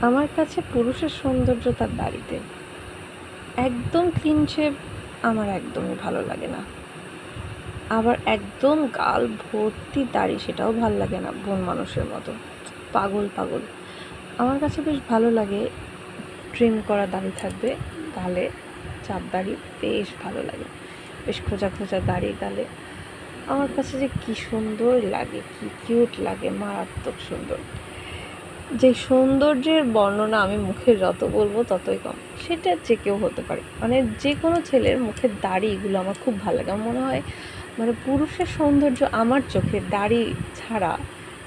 আমার কাছে পুরুষের সৌন্দর্য তার দাড়িতে। একদম ক্লিন আমার একদমই ভালো লাগে না। আবার একদম গাল ভর্তি দাড়ি সেটাও ভালো লাগে না বন মানুষের মতো। পাগল পাগল। আমার কাছে বেশ ভালো লাগে ট্রিম করা দাড়ি থাকবে, গালে চাপ দাড়ি বেশ ভালো লাগে। বেশ খোঁজা খোঁজা দাড়ি গালে। আমার কাছে যে কী সুন্দর লাগে, কী কিউট লাগে, মারাত্মক সুন্দর। যে সৌন্দর্যের বর্ণনা আমি মুখে যত বলব ততই কম। সেটা যে কেউ হতে পারে। মানে যে কোনো ছেলের মুখের দাড়ি এগুলো আমার খুব ভালো লাগে। মনে হয় মানে পুরুষের সৌন্দর্য আমার চোখে দাড়ি ছাড়া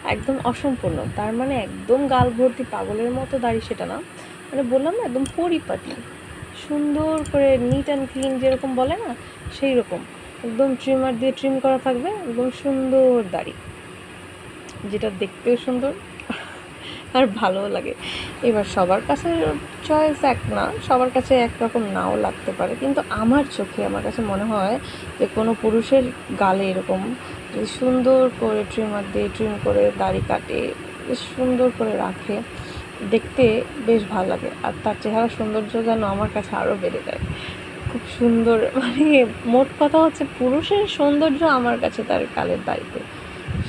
একদম অসম্পূর্ণ। তার মানে একদম গাল ভর্তি পাগলের মতো দাড়ি সেটা না। মানে বললাম না, একদম পরিপাটি। সুন্দর করে নিট অ্যান্ড ক্লিন যেরকম বলে না সেই রকম একদম ট্রিমার দিয়ে ট্রিম করা থাকবে, একদম সুন্দর দাড়ি। যেটা দেখতেও সুন্দর আর ভালোও লাগে। এবার সবার কাছে চয়েস এক না, সবার কাছে একরকম নাও লাগতে পারে। কিন্তু আমার চোখে আমার কাছে মনে হয় যে কোনো পুরুষের গালে এরকম যদি সুন্দর করে ট্রিমার দিয়ে ট্রিম করে দাড়ি কাটে বেশ সুন্দর করে রাখে, দেখতে বেশ ভালো লাগে। আর তার চেহারা সৌন্দর্য যেন আমার কাছে আরও বেড়ে যায়। খুব সুন্দর মানে মোট কথা হচ্ছে পুরুষের সৌন্দর্য আমার কাছে তার গালের দাড়িতে,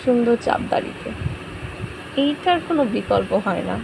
সুন্দর চাপ দাড়িতে। এইটার কোনো বিকল্প হয় না।